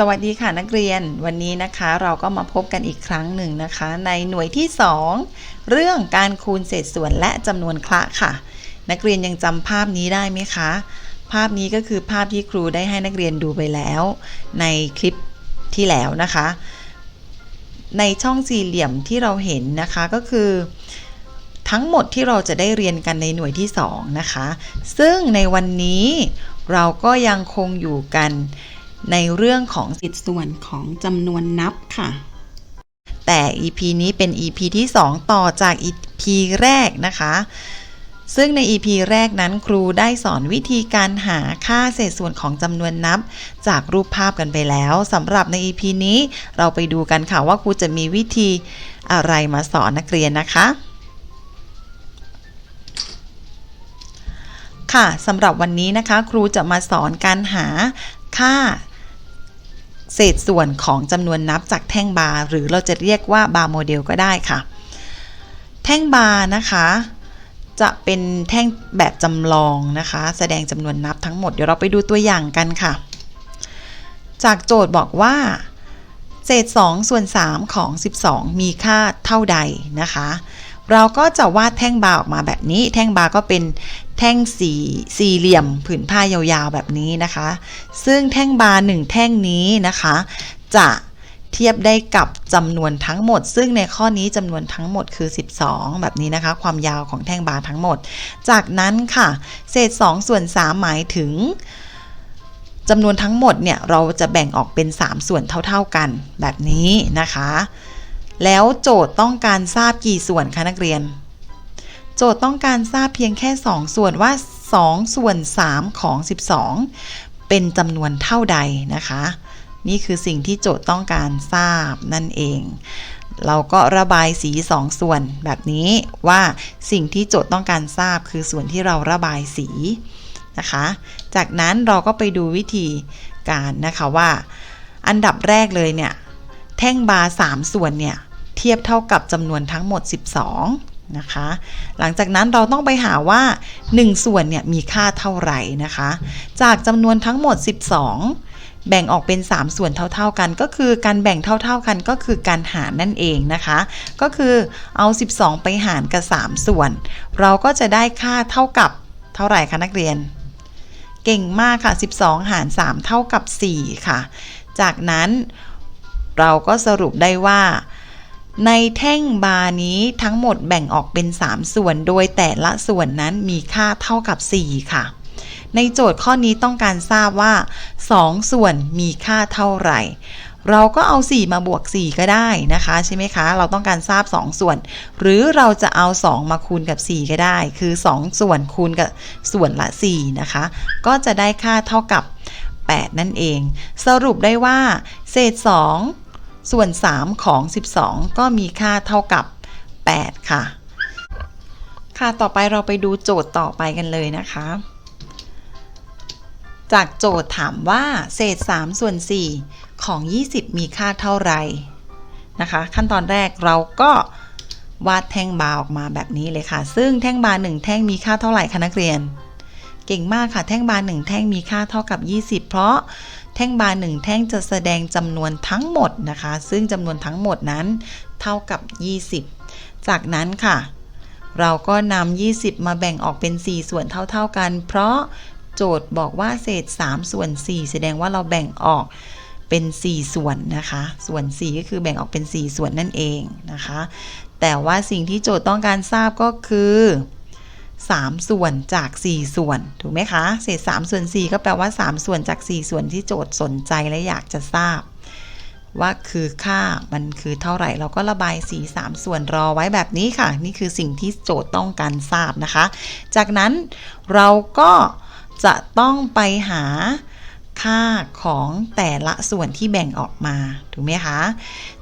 สวัสดีค่ะนักเรียนวันนี้นะคะเราก็มาพบกันอีกครั้งหนึ่งนะคะ ในหน่วยที่ 2 เรื่องการคูณเศษส่วนและจำนวนคละค่ะ นักเรียนยังจำภาพนี้ได้ไหมคะ ภาพนี้ก็คือภาพที่ครูได้ให้นักเรียนดูไปแล้ว ในคลิปที่แล้วนะคะ ในช่องสี่เหลี่ยมที่เราเห็นนะคะก็คือ ทั้งหมดที่เราจะได้เรียนกันในหน่วยที่ 2 นะคะ ซึ่งในวันนี้เราก็ยังคงอยู่กัน ในเรื่องของสิทธิส่วนของจำนวนนับค่ะ แต่ EP นี้เป็น EP ที่ 2 ต่อจาก EP แรกนะคะ ซึ่งใน EP แรกนั้นครูได้สอนวิธีการหาค่าเศษส่วนของจำนวนนับ จากรูปภาพกันไปแล้วสำหรับใน EP นี้เราไปดูกันค่ะว่าครูจะมีวิธีอะไรมาสอนนักเรียนนะคะค่ะสำหรับวันนี้นะคะ ครูจะมาสอนการหาค่า เศษส่วนของจำนวนนับจากแท่งบาร์หรือเราจะเรียกว่าบาร์โมเดลก็ได้ค่ะ แท่งบาร์นะคะ จะเป็นแท่งแบบจำลองนะคะ แสดงจำนวนนับทั้งหมด เดี๋ยวเราไปดูตัวอย่างกันค่ะ จากโจทย์บอกว่า เศษ 2 ส่วน 3 ของ 12 มีค่าเท่าใดนะคะ เราก็จะวาดแท่งบาร์ออกมาแบบนี้ แท่งบาร์ก็เป็นแท่งสีสี่เหลี่ยมผืนผ้ายาวๆแบบนี้นะคะ ซึ่งแท่งบาร์หนึ่งแท่งนี้นะคะ จะเทียบได้กับจำนวนทั้งหมด ซึ่งในข้อนี้จำนวนทั้งหมดคือ 12 แบบนี้นะคะ ความยาวของแท่งบาร์ทั้งหมด จากนั้นค่ะ เศษ 2 ส่วน 3 หมายถึงจำนวนทั้งหมดเนี่ยเราจะแบ่งออกเป็น 3 ส่วนเท่า ๆกันแบบนี้นะคะ แล้วโจทย์ต้องการทราบกี่ส่วนคะนักเรียน โจทย์ต้องการทราบเพียงแค่ 2 ส่วนว่า 2 ส่วน 3 ของ 12 เป็นจำนวนเท่าใดนะคะ นี่คือสิ่งที่โจทย์ต้องการทราบนั่นเอง เราก็ระบายสี2ส่วนแบบนี้ว่าสิ่งที่โจทย์ต้องการทราบคือส่วนที่เราระบายสีนะคะ จากนั้นเราก็ไปดูวิธีการนะคะว่า อันดับแรกเลยเนี่ยแท่งบาร์3ส่วนเนี่ย เทียบเท่ากับจำนวนทั้งหมด 12 นะคะ หลังจากนั้นเราต้องไปหาว่า 1 ส่วนเนี่ยมีค่าเท่าไหร่นะคะ จากจำนวนทั้งหมด 12แบ่งออกเป็น 3 ส่วนเท่า ๆ กันก็คือการแบ่งเท่า ๆ กันก็คือการหารนั่นเองนะคะ ก็คือเอา 12 ไปหารกับ 3 ส่วน เราก็จะได้ค่าเท่ากับเท่าไหร่คะนักเรียน เก่งมากค่ะ 12 หาร 3 เท่ากับ 4 ค่ะ จากนั้นเราก็สรุปได้ว่า ในแท่งบาร์นี้ทั้งหมดแบ่งออกเป็น 3 ส่วน โดยแต่ละส่วนนั้นมีค่าเท่ากับ 4 ค่ะ ในโจทย์ข้อนี้ต้องการทราบว่า 2 ส่วนมีค่าเท่าไหร่ เราก็เอา 4 มาบวก 4 ก็ได้นะคะใช่ไหมคะ เราต้องการทราบ 2 ส่วน หรือเราจะเอา 2 มาคูณกับ 4 ก็ได้ คือ 2 ส่วนคูณกับส่วนละ 4 นะคะ ก็จะได้ค่าเท่ากับ 8 นั่นเอง สรุปได้ว่า เศษ 2 ส่วน 3 ของ 12 ก็มีค่าเท่ากับ 8 ค่ะ ค่ะต่อไปเราไปดูโจทย์ต่อไปกันเลยนะคะ จากโจทย์ถามว่าเศษ 3 ส่วน 4 ของ 20 มีค่าเท่าไหร่นะคะ ขั้นตอนแรกเราก็วาดแท่งบาออกมาแบบนี้เลยค่ะ ซึ่งแท่งบา1แท่งมีค่าเท่าไหร่คะนักเรียน เก่งมากค่ะ แท่งบา1แท่งมีค่าเท่ากับ 20 เพราะ แท่งบาร์1แท่งจะแสดงจำนวนทั้งหมดนะคะ ซึ่งจำนวนทั้งหมดนั้นเท่ากับ 20 จากนั้นค่ะ เราก็นำ20 มาแบ่งออกเป็น 4 ส่วนเท่า ๆกัน เพราะโจทย์บอกว่าเศษ 3 ส่วน 4 แสดงว่าเราแบ่งออกเป็น 4 ส่วนนะคะ ส่วน 4 ก็คือแบ่งออกเป็น 4 ส่วนนั่นเองนะคะ แต่ว่าสิ่งที่โจทย์ต้องการทราบก็คือ 3 ส่วนจาก 4 ส่วน ถูกไหมคะ เศษ3ส่วน 4 ก็แปลว่า 3 ส่วนจาก 4 ส่วนที่โจทย์สนใจและอยากจะทราบ ว่าคือค่ามันคือเท่าไหร่ เราก็ระบายสี3ส่วนรอไว้แบบนี้ค่ะ นี่คือสิ่งที่โจทย์ต้องการทราบนะคะ จากนั้นเราก็จะต้องไปหาค่าของแต่ละส่วนที่แบ่งออกมา ถูกไหมคะ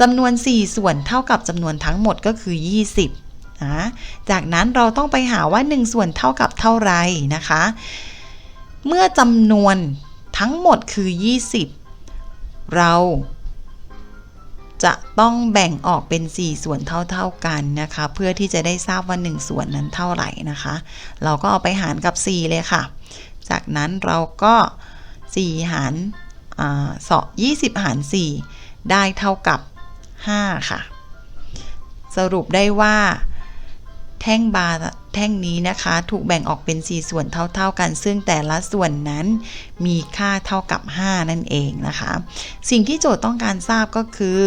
จำนวน 4 ส่วนเท่ากับจำนวนทั้งหมดก็คือ 20 นะจากนั้นเราต้องไปหาว่า 1 ส่วนเท่ากับเท่าไรนะคะ เมื่อจำนวนทั้งหมดคือ 20 เราจะต้องแบ่งออกเป็น 4 ส่วนเท่าๆกันนะคะ เพื่อที่จะได้ทราบว่า 1 ส่วนนั้นเท่าไหร่นะคะ เราก็เอาไปหารกับ 4 เลยค่ะ จากนั้นเราก็ 4 หารอ่สอ20หาร 4 ได้เท่ากับ 5 ค่ะ สรุปได้ว่า แท่งบาร์แท่งนี้นะคะ ถูกแบ่งออกเป็น 4 ส่วนเท่า ๆ กัน ซึ่งแต่ละส่วนนั้นมีค่าเท่ากับ 5 นั่นเองนะคะ สิ่งที่โจทย์ต้องการทราบก็คือ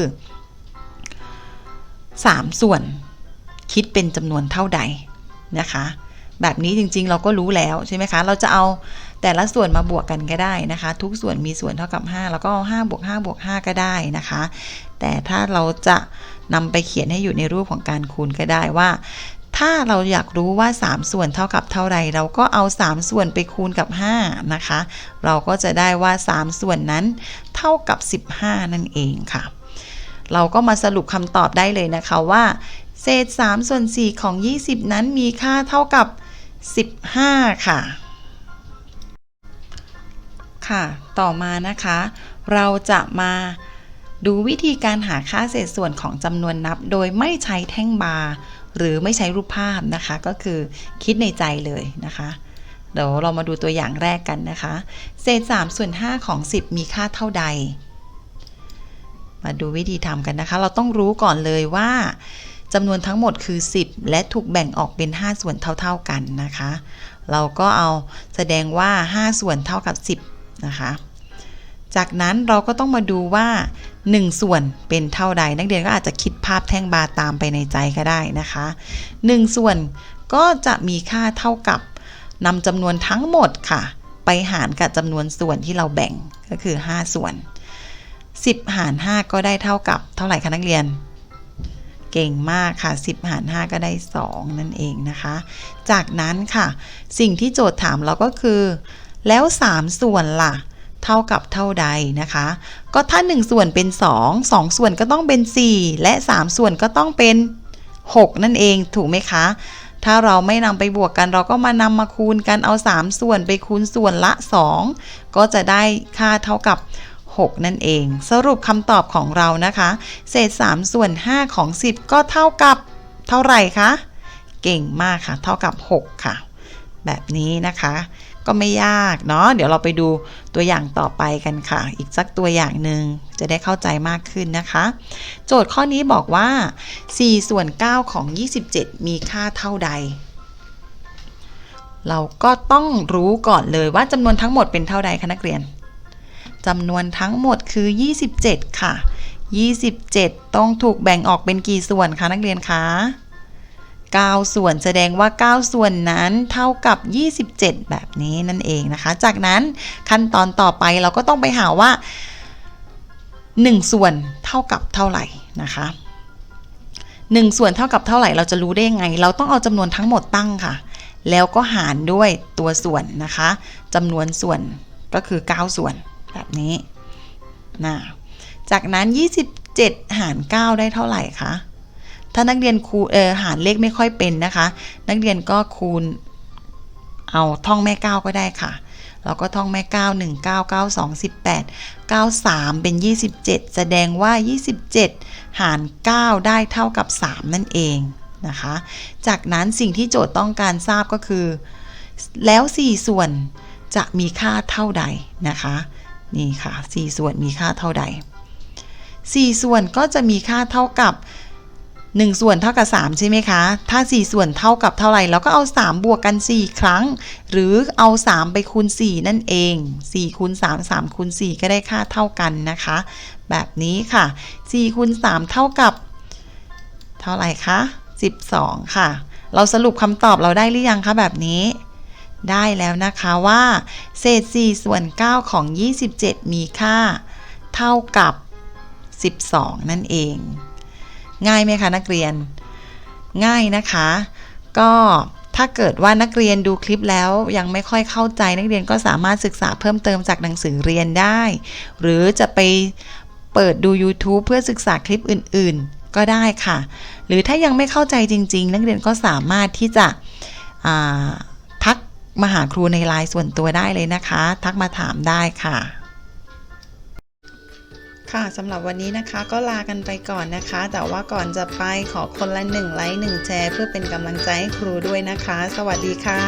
3 ส่วนคิดเป็นจำนวนเท่าใดนะคะแบบนี้จริงๆ เราก็รู้แล้วใช่ไหมคะ เราจะเอาแต่ละส่วนมาบวกกันก็ได้นะคะ ทุกส่วนมีส่วนเท่ากับ 5 แล้วก็เอา5บวก5บวก5ก็ได้นะคะ แต่ถ้าเราจะนำไปเขียนให้อยู่ในรูปของการคูณก็ได้ว่า ถ้าเราอยากรู้ว่า 3 ส่วนเท่ากับเท่าไรเราก็เอา 3 ส่วนไปคูณกับ 5 นะคะ เราก็จะได้ว่า 3 ส่วนนั้นเท่ากับ 15 นั่นเองค่ะ เราก็มาสรุปคำตอบได้เลยนะคะว่า เศษ 3 ส่วน 4 ของ 20 นั้นมีค่าเท่ากับ 15 ค่ะ ค่ะ ต่อมานะคะ เราจะมาดูวิธีการหาค่าเศษส่วนของจำนวนนับ โดยไม่ใช้แท่งบาร์ หรือไม่ใช้รูปภาพนะคะ ก็คือคิดในใจเลยนะคะ เดี๋ยวเรามาดูตัวอย่างแรกกันนะคะ เศษ3ส่วน5ของ 10 มีค่าเท่าใด มาดูวิธีทำกันนะคะ เราต้องรู้ก่อนเลยว่าจำนวนทั้งหมดคือ 10 และถูกแบ่งออกเป็น 5 ส่วนเท่า ๆกันนะคะ เราก็เอาแสดงว่า 5 ส่วนเท่ากับ 10 นะคะ จากนั้นเราก็ต้องมาดูว่า 1 ส่วนเป็นเท่าใด นักเรียนก็อาจจะคิดภาพแท่งบาร์ตามไปในใจก็ได้นะคะ 1 ส่วนก็จะมีค่าเท่ากับนำจำนวนทั้งหมดค่ะ ไปหารกับจำนวนส่วนที่เราแบ่งก็คือ 5 ส่วน 10 หาร 5 ก็ได้เท่ากับเท่าไหร่คะนักเรียน เก่งมากค่ะ 10 หาร 5 ก็ได้ 2 นั่นเองนะคะ จากนั้นค่ะ สิ่งที่โจทย์ถามเราก็คือ แล้ว 3 ส่วนล่ะ เท่ากับเท่าใดนะคะ ก็ถ้า 1 ส่วนเป็น 2 2 ส่วนก็ต้องเป็น 4 และ 3 ส่วนก็ต้องเป็น 6 นั่นเองถูกไหมคะ ถ้าเราไม่นำไปบวกกันเราก็มานำมาคูณกันเอา 3 ส่วนไปคูณส่วนละ 2 ก็จะได้ค่าเท่ากับ 6 นั่นเอง สรุปคำตอบของเรานะคะ เศษ 3 ส่วน 5 ของ 10 ก็เท่ากับเท่าไหร่คะ เก่งมากค่ะ เท่ากับ 6 ค่ะ แบบนี้นะคะ ก็ไม่ยากเนาะเดี๋ยวเราไปดูตัวอย่างต่อไปกันค่ะ อีกสักตัวอย่างหนึ่งจะได้เข้าใจมากขึ้นนะคะ โจทย์ข้อนี้บอกว่า 4 ส่วน 9 ของ 27 มีค่าเท่าใด เราก็ต้องรู้ก่อนเลยว่าจำนวนทั้งหมดเป็นเท่าใดคะนักเรียนจำนวนทั้งหมดคือ 27 ค่ะ 27 ต้องถูกแบ่งออกเป็นกี่ส่วนคะนักเรียนคะ 9 ส่วนแสดงว่า 9 ส่วนนั้นเท่ากับ 27 แบบนี้นั่นเองนะคะ จากนั้นขั้นตอนต่อไปเราก็ต้องไปหาว่า 1 ส่วนเท่ากับเท่าไหร่นะคะ1 ส่วนเท่ากับเท่าไหร่เราจะรู้ได้ยังไง เราต้องเอาจำนวนทั้งหมดตั้งค่ะ แล้วก็หารด้วยตัวส่วนนะคะจำนวนส่วนก็คือ 9 ส่วนแบบนี้นะจากนั้น 27 หาร 9 ได้เท่าไหร่คะ ถ้านักเรียนคูเออหารเลขไม่ค่อยเป็นนะคะ นักเรียนก็คูณ เอาท่องแม่9ก็ได้ค่ะเราก็ท่องแม่ 9 1 9 9 2 18 93 เป็น 27 แสดงว่า 27 หาร 9 ได้เท่ากับ 3 นั่นเองนะคะ จากนั้นสิ่งที่โจทย์ต้องการทราบก็คือ แล้ว 4 ส่วนจะมีค่าเท่าใดนะคะ นี่ค่ะ 4 ส่วนมีค่าเท่าใด 4 ส่วนก็จะมีค่าเท่ากับ 1 ส่วนเท่ากับ 3 ใช่ไหมคะ ถ้า 4 ส่วนเท่ากับเท่าไหร่เราก็เอา 3 บวกกัน 4 ครั้ง หรือเอา 3 ไปคูณ 4 นั่นเอง 4 คูณ 3 3 คูณ 4 ก็ได้ค่าเท่ากันนะคะ แบบนี้ค่ะ 4 คูณ 3 เท่ากับ เท่าไหร่คะ 12 ค่ะ เราสรุปคำตอบเราได้หรือยังคะแบบนี้ได้แล้วนะคะว่า เศษ 4 ส่วน 9 ของ 27 มีค่า เท่ากับ 12 นั่นเอง ง่ายไหมคะนักเรียน ง่ายนะคะ ก็ถ้าเกิดว่านักเรียนดูคลิปแล้วยังไม่ค่อยเข้าใจนักเรียนก็สามารถศึกษาเพิ่มเติมจากหนังสือเรียนได้ หรือจะไปเปิดดู YouTube เพื่อศึกษาคลิปอื่นๆ ก็ได้ค่ะ หรือถ้ายังไม่เข้าใจจริง ๆ นักเรียนก็สามารถที่จะทักมาหาครูในไลน์ส่วนตัวได้เลยนะคะ ทักมาถามได้ค่ะ ค่ะสำหรับวันนี้นะคะก็ลากันไปก่อนนะคะ แต่ว่าก่อนจะไปขอคนละหนึ่งไลค์หนึ่งแชร์เพื่อเป็นกำลังใจให้ครูด้วยนะคะ สวัสดีค่ะ